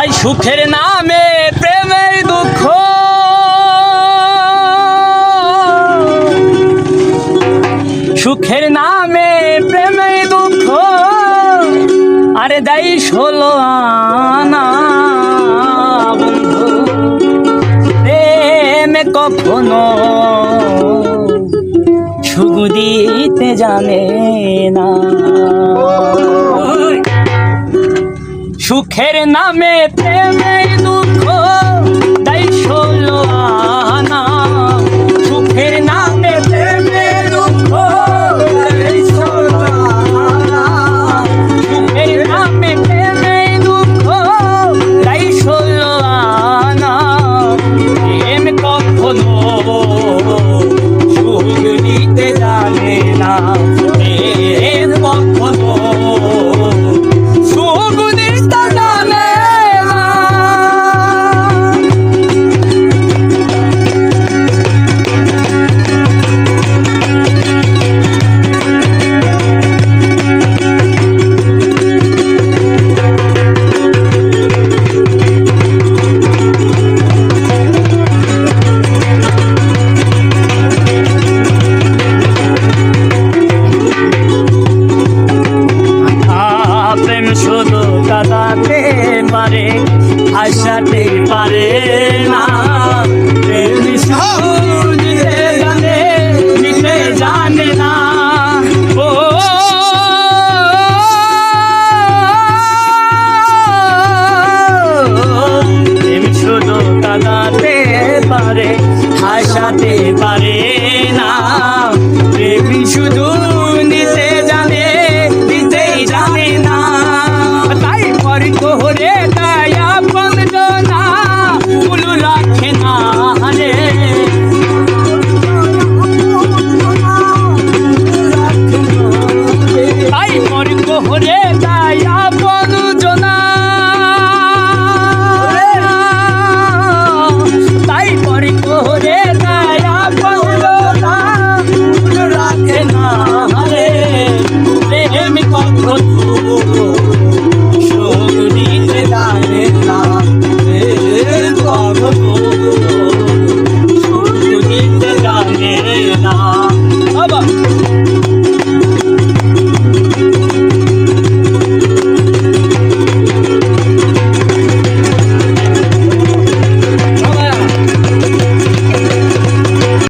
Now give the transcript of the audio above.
I সুখের নামে প্রেমের দুঃখ। সুখের নামে প্রেমের দুঃখ। আরে দাই ষোলো আনা প্রেমে কখনো সুখ দিতে জানে না। সুখের নামে প্রেমের দুঃখ তাই ষোলো আনা। সুখের নামে প্রেমের দুঃখ তাই ষোলো আনা। সুখের নামে প্রেমের দুঃখ তাই ষোলো আনা। প্রেম কখনো সুখ দিতে জানে না। হাসাতে পারে না।